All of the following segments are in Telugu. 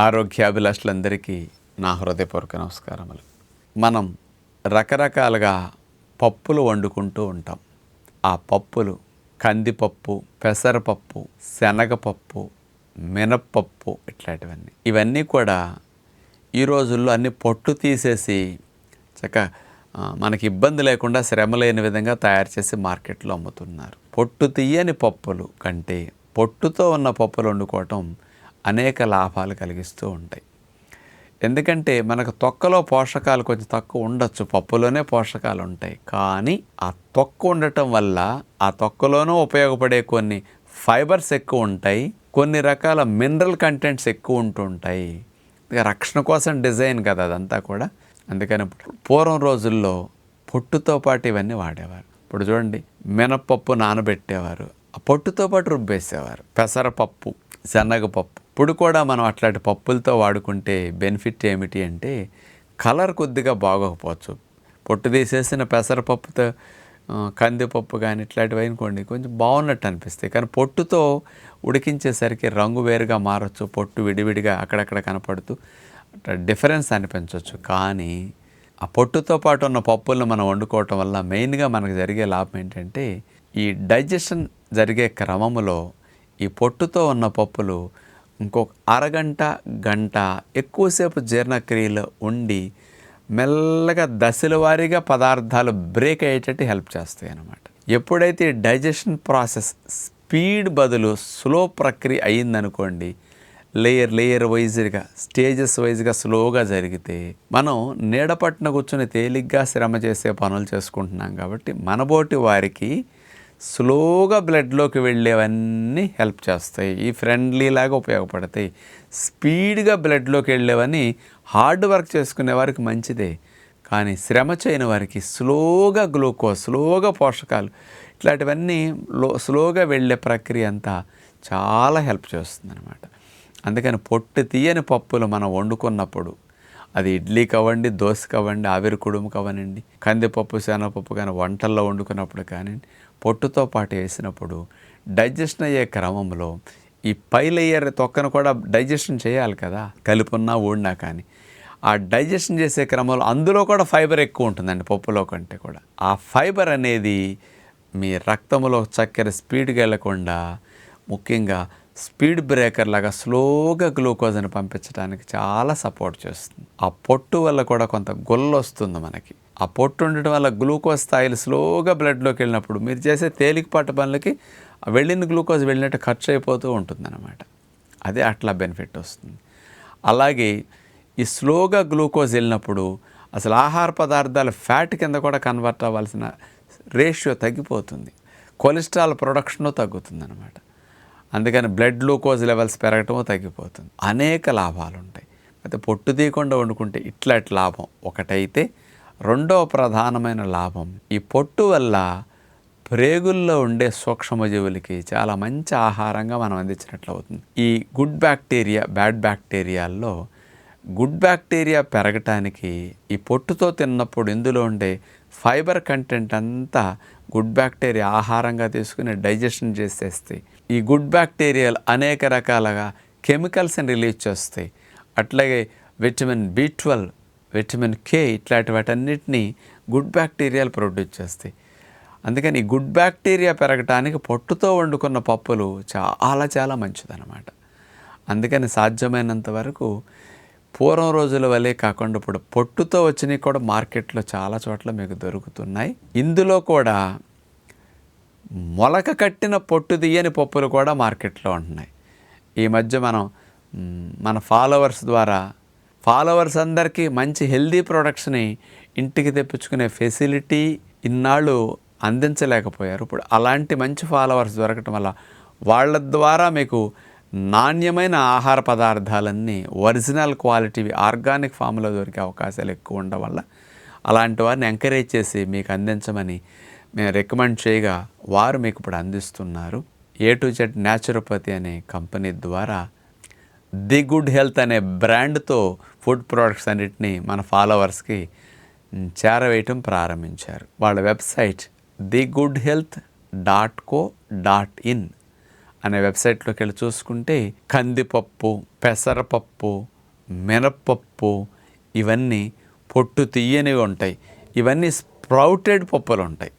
ఆరోగ్యాభిలాషులందరికీ నా హృదయపూర్వక నమస్కారములు. మనం రకరకాలుగా పప్పులు వండుకుంటూ ఉంటాం. ఆ పప్పులు కందిపప్పు పెసరపప్పు శనగపప్పు మినప్పప్పు ఇట్లాంటివన్నీ. ఇవన్నీ కూడా ఈ రోజుల్లో అన్ని పొట్టు తీసేసి చక్క మనకి ఇబ్బంది లేకుండా శ్రమ లేని విధంగా తయారు చేసి మార్కెట్లో అమ్ముతున్నారు. పొట్టు తీయని పప్పులు కంటే పొట్టుతో ఉన్న పప్పులు వండుకోవటం అనేక లాభాలు కలిగిస్తూ ఉంటాయి. ఎందుకంటే మనకు తొక్కలో పోషకాలు కొంచెం తక్కువ ఉండొచ్చు పప్పులోనే పోషకాలు ఉంటాయి. కానీ ఆ తొక్క ఉండటం వల్ల ఆ తొక్కలోనూ ఉపయోగపడే కొన్ని ఫైబర్స్ ఎక్కువ ఉంటాయి కొన్ని రకాల మినరల్ కంటెంట్స్ ఎక్కువ ఉంటుంటాయి రక్షణ కోసం డిజైన్ కదా అదంతా కూడా. అందుకని పూర్వం రోజుల్లో పొట్టుతో పాటు ఇవన్నీ వాడేవారు. ఇప్పుడు చూడండి మినపప్పు నానబెట్టేవారు ఆ పొట్టుతో పాటు రుబ్బేసేవారు. పెసరపప్పు శనగపప్పు ఇప్పుడు కూడా మనం అట్లాంటి పప్పులతో వాడుకుంటే బెనిఫిట్ ఏమిటి అంటే కలర్ కొద్దిగా బాగోకపోవచ్చు. పొట్టు తీసేసిన పెసరపప్పుతో కందిపప్పు కానీ ఇట్లాంటివి అనుకోండి కొంచెం బాగున్నట్టు అనిపిస్తాయి. కానీ పొట్టుతో ఉడికించేసరికి రంగు వేరుగా మారచ్చు పొట్టు విడివిడిగా అక్కడక్కడ కనపడుతూ అట్లా డిఫరెన్స్ అనిపించవచ్చు కానీ ఆ పొట్టుతో పాటు ఉన్న పప్పులను మనం వండుకోవటం వల్ల మెయిన్గా మనకు జరిగే లాభం ఏంటంటే ఈ డైజెషన్ జరిగే క్రమంలో ఈ పొట్టుతో ఉన్న పప్పులు ఇంకొక అరగంట గంట ఎక్కువసేపు జీర్ణక్రియలో ఉండి మెల్లగా దశల వారీగా పదార్థాలు బ్రేక్ అయ్యేటట్టు హెల్ప్ చేస్తాయి అన్నమాట. ఎప్పుడైతే డైజెషన్ ప్రాసెస్ స్పీడ్ బదులు స్లో ప్రక్రియ అయిందనుకోండి లేయర్ లేయర్ వైజ్గా స్టేజెస్ వైజ్గా స్లోగా జరిగితే మనం నీడపట్న కూర్చొని తేలిగ్గా శ్రమ చేసే పనులు చేసుకుంటున్నాం కాబట్టి మనబోటి వారికి స్లోగా బ్లడ్లోకి వెళ్ళేవన్నీ హెల్ప్ చేస్తాయి. ఈ ఫ్రెండ్లీ లాగా ఉపయోగపడతాయి. స్పీడ్గా బ్లడ్లోకి వెళ్ళేవన్నీ హార్డ్ వర్క్ చేసుకునే వారికి మంచిదే. కానీ శ్రమ చేయని వారికి స్లోగా గ్లూకోజ్ స్లోగా పోషకాలు ఇట్లాంటివన్నీ లో స్లోగా వెళ్ళే ప్రక్రియ అంతా చాలా హెల్ప్ చేస్తుంది అనమాట అందుకని పొట్టు తీయని పప్పులు మనం వండుకున్నప్పుడు అది ఇడ్లీకి అవ్వండి దోశకి అవ్వండి ఆవిరి కుడుముకి కవ్వనండి కందిపప్పు శనగపప్పు కానీ వంటల్లో వండుకున్నప్పుడు కానివ్వండి పొట్టుతో పాటు వేసినప్పుడు డైజెషన్ అయ్యే క్రమంలో ఈ పై లేయర్ తొక్కను కూడా డైజెషన్ చేయాలి కదా కలుపున్నా ఊడినా కానీ. ఆ డైజెషన్ చేసే క్రమంలో అందులో కూడా ఫైబర్ ఎక్కువ ఉంటుందండి పప్పులో కంటే కూడా. ఆ ఫైబర్ అనేది మీ రక్తంలో చక్కెర స్పీడ్గా వెళ్ళకుండా ముఖ్యంగా స్పీడ్ బ్రేకర్ లాగా స్లోగా గ్లూకోజ్ని పంపించడానికి చాలా సపోర్ట్ చేస్తుంది. ఆ పొట్టు వల్ల కూడా కొంత గొల్లు వస్తుంది మనకి. ఆ పొట్టు ఉండటం వల్ల గ్లూకోజ్ స్థాయిలు స్లోగా బ్లడ్లోకి వెళ్ళినప్పుడు మీరు చేసే తేలికపాటి పనులకి వెళ్ళిన గ్లూకోజ్ వెళ్ళినట్టు ఖర్చు అయిపోతూ ఉంటుందన్నమాట. అదే అట్లా బెనిఫిట్ వస్తుంది. అలాగే ఈ స్లోగా గ్లూకోజ్ వెళ్ళినప్పుడు అసలు ఆహార పదార్థాలు ఫ్యాట్ కింద కూడా కన్వర్ట్ అవ్వాల్సిన రేషియో తగ్గిపోతుంది. కొలెస్ట్రాల్ ప్రొడక్షన్ తగ్గుతుంది అనమాట అందుకని బ్లడ్ గ్లూకోజ్ లెవెల్స్ పెరగటమో తగ్గిపోతుంది. అనేక లాభాలు ఉంటాయి అయితే పొట్టు తీయకుండా వండుకుంటే ఇట్లాంటి ఇట్లా లాభం. ఒకటైతే రెండవ ప్రధానమైన లాభం ఈ పొట్టు వల్ల ప్రేగుల్లో ఉండే సూక్ష్మజీవులకి చాలా మంచి ఆహారంగా మనం అందించినట్లు అవుతుంది. ఈ గుడ్ బ్యాక్టీరియా బ్యాడ్ బ్యాక్టీరియాల్లో గుడ్ బ్యాక్టీరియా పెరగటానికి ఈ పొట్టుతో తిన్నప్పుడు ఇందులో ఉండే ఫైబర్ కంటెంట్ అంతా గుడ్ బ్యాక్టీరియా ఆహారంగా తీసుకుని డైజెషన్ చేసేస్తాయి. ఈ గుడ్ బ్యాక్టీరియాలు అనేక రకాలుగా కెమికల్స్ని రిలీజ్ చేస్తాయి. అట్లాగే vitamin B twelve vitamin K ఇట్లాంటి వాటన్నిటిని గుడ్ బ్యాక్టీరియాలు ప్రొడ్యూస్ చేస్తాయి. అందుకని ఈ గుడ్ బ్యాక్టీరియా పెరగటానికి పొట్టుతో వండుకున్న పప్పులు చాలా చాలా మంచిదన్నమాట. అందుకని సాధ్యమైనంత వరకు పూర్వం రోజుల వలె కాకుండా ఇప్పుడు పొట్టుతో వచ్చినవి కూడా మార్కెట్లో చాలా చోట్ల మీకు దొరుకుతున్నాయి. ఇందులో కూడా మొలక కట్టిన పొట్టు తీయని పప్పులు కూడా మార్కెట్లో ఉంటున్నాయి. ఈ మధ్య మనం మన ఫాలోవర్స్ ద్వారా ఫాలోవర్స్ అందరికీ మంచి హెల్దీ ప్రొడక్ట్స్ని ఇంటికి తెప్పించుకునే ఫెసిలిటీ ఇన్నాళ్ళు అందించలేకపోయారు. ఇప్పుడు అలాంటి మంచి ఫాలోవర్స్ దొరకటం వల్ల వాళ్ళ ద్వారా మీకు నాణ్యమైన ఆహార పదార్థాలన్నీ ఒరిజినల్ క్వాలిటీవి ఆర్గానిక్ ఫామ్లో దొరికే అవకాశాలు ఎక్కువ ఉండడం వల్ల అలాంటి వారిని ఎంకరేజ్ చేసి మీకు అందించమని మేము రికమెండ్ చేయగా వారు మీకు ఇప్పుడు అందిస్తున్నారు. ఏ టు జెడ్ న్యాచురోపతి అనే కంపెనీ ద్వారా ది గుడ్ హెల్త్ అనే బ్రాండ్తో ఫుడ్ ప్రోడక్ట్స్ అన్నిటిని మన ఫాలోవర్స్కి చేరవేయటం ప్రారంభించారు. వాళ్ళ website the good health dot co dot in అనే వెబ్సైట్లోకి వెళ్ళి చూసుకుంటే కందిపప్పు పెసరపప్పు మినప్పప్పు ఇవన్నీ పొట్టు తీయనివి ఉంటాయి. ఇవన్నీ స్ప్రౌటెడ్ పప్పులు ఉంటాయి.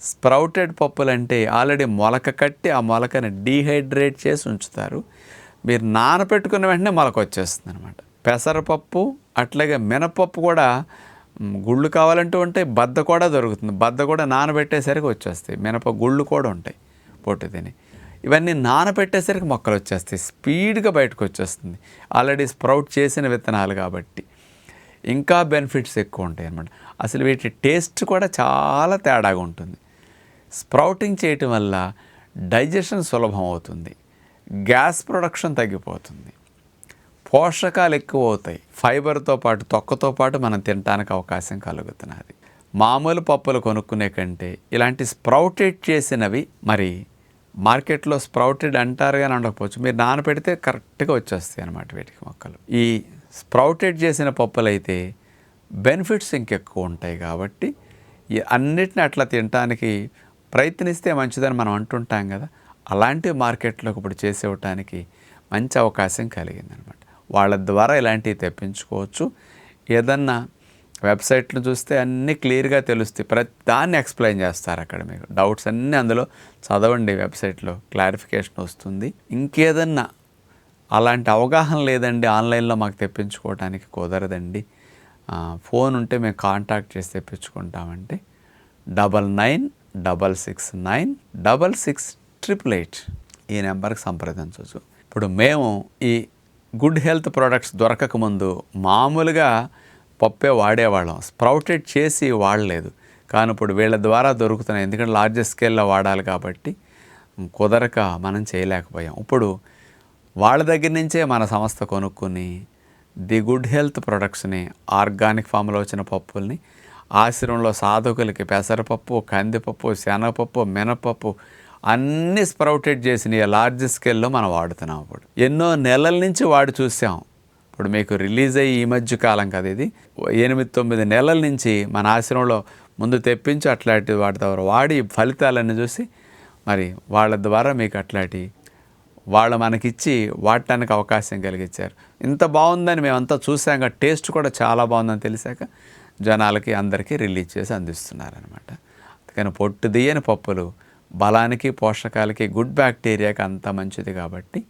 స్ప్రౌటెడ్ పప్పులు అంటే ఆల్రెడీ మొలక కట్టి ఆ మొలకని డీహైడ్రేట్ చేసి ఉంచుతారు. మీరు నానబెట్టుకున్న వెంటనే మొలక వచ్చేస్తుంది అనమాట పెసరపప్పు అట్లాగే మినపప్పు కూడా గుళ్ళు కావాలంటూ ఉంటే బద్ద కూడా దొరుకుతుంది. బద్ద కూడా నానబెట్టేసరికి వచ్చేస్తాయి. మినప గుళ్ళు కూడా ఉంటాయి పొట్టు తిని. ఇవన్నీ నానబెట్టేసరికి మొక్కలు వచ్చేస్తాయి. స్పీడ్గా బయటకు వచ్చేస్తుంది. ఆల్రెడీ స్ప్రౌట్ చేసిన విత్తనాలు కాబట్టి. ఇంకా బెనిఫిట్స్ ఎక్కువ ఉంటాయి అన్నమాట. అసలు వీటి టేస్ట్ కూడా చాలా తేడాగా ఉంటుంది. స్ప్రౌటింగ్ చేయటం వల్ల డైజెషన్ సులభం అవుతుంది. గ్యాస్ ప్రొడక్షన్ తగ్గిపోతుంది. పోషకాలు ఎక్కువ అవుతాయి ఫైబర్తో పాటు తొక్కతో పాటు మనం తినడానికి అవకాశం కలుగుతున్నది. మామూలు పప్పులు కొనుక్కునే కంటే ఇలాంటి స్ప్రౌటెడ్ చేసినవి మరి మార్కెట్లో స్ప్రౌటెడ్ అంటారు కానీ ఉండకపోవచ్చు. మీరు నానబెడితే కరెక్ట్గా వచ్చేస్తాయి అన్నమాట వీటికి మొక్కలు. ఈ స్ప్రౌటెడ్ చేసిన పప్పులు అయితే బెనిఫిట్స్ ఇంకెక్కువ ఉంటాయి కాబట్టి ఈ అన్నిటిని అట్లా తినటానికి ప్రయత్నిస్తే మంచిదని మనం అంటుంటాం కదా. అలాంటి మార్కెట్లోకి ఇప్పుడు చేసేవటానికి మంచి అవకాశం కలిగిందనమాట వాళ్ళ ద్వారా ఇలాంటివి తెప్పించుకోవచ్చు. ఏదన్నా వెబ్సైట్లు చూస్తే అన్నీ క్లియర్గా తెలుస్తాయి. ప్రతి దాన్ని ఎక్స్ప్లెయిన్ చేస్తారు అక్కడ మీకు. డౌట్స్ అన్నీ అందులో చదవండి వెబ్సైట్లో. క్లారిఫికేషన్ వస్తుంది. ఇంకేదన్నా అలాంటి అవగాహన లేదండి ఆన్లైన్లో మాకు తెప్పించుకోవడానికి కుదరదండి. ఫోన్ ఉంటే మేము కాంటాక్ట్ చేసి తెప్పించుకుంటామంటే double nine double six nine double six triple eight ఈ నెంబర్కి సంప్రదించవచ్చు. ఇప్పుడు మేము ఈ గుడ్ హెల్త్ ప్రోడక్ట్స్ దొరకకముందు మామూలుగా పప్పే వాడేవాళ్ళం. స్ప్రౌటెడ్ చేసి వాడలేదు. కానీ ఇప్పుడు వీళ్ళ ద్వారా దొరుకుతున్నాయి. ఎందుకంటే లార్జెస్ట్ స్కేల్లో వాడాలి కాబట్టి కుదరక మనం చేయలేకపోయాం. ఇప్పుడు వాళ్ళ దగ్గర నుంచే మన సంస్థ కొనుక్కుని ది గుడ్ హెల్త్ ప్రొడక్ట్స్ని ఆర్గానిక్ ఫామ్లో వచ్చిన పప్పుల్ని ఆశ్రమంలో సాధకులకి పెసరపప్పు కందిపప్పు శనగపప్పు మినపప్పు అన్నీ స్ప్రౌటెడ్ చేసిన లార్జ్ స్కేల్లో మనం వాడుతున్నాం ఇప్పుడు ఎన్నో నెలల నుంచి వాడి చూసాం. ఇప్పుడు మీకు రిలీజ్ అయ్యి ఈ మధ్య కాలం కదా ఇది. ఎనిమిది తొమ్మిది నెలల నుంచి మన ఆశ్రమంలో ముందు తెప్పించి అట్లాంటి వాటి ద్వారా వాడి ఫలితాలన్నీ చూసి మరి వాళ్ళ ద్వారా మీకు అట్లాంటి వాళ్ళు మనకిచ్చి వాడటానికి అవకాశం కలిగించారు. ఇంత బాగుందని మేమంతా చూసాక టేస్ట్ కూడా చాలా బాగుందని తెలిసాక జనాలకి అందరికీ రిలీజ్ చేసి అందిస్తున్నారనమాట అందుకని పొట్టు తీయని పప్పులు బలానికి పోషకాలకి గుడ్ బ్యాక్టీరియాకి అంత మంచిది కాబట్టి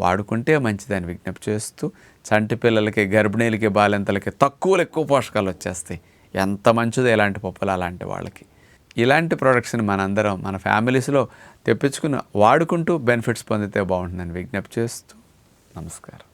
వాడుకుంటే మంచిదని విజ్ఞప్తి చేస్తూ చంటి పిల్లలకి గర్భిణీలకి బాలింతలకి తక్కువలో ఎక్కువ పోషకాలు వచ్చేస్తాయి. ఎంత మంచిదో ఇలాంటి పప్పులు అలాంటి వాళ్ళకి. ఇలాంటి ప్రోడక్ట్స్ని మనందరం మన ఫ్యామిలీస్లో తెప్పించుకుని వాడుకుంటూ బెనిఫిట్స్ పొందితే బాగుంటుందని విజ్ఞప్తి చేస్తూ నమస్కారం.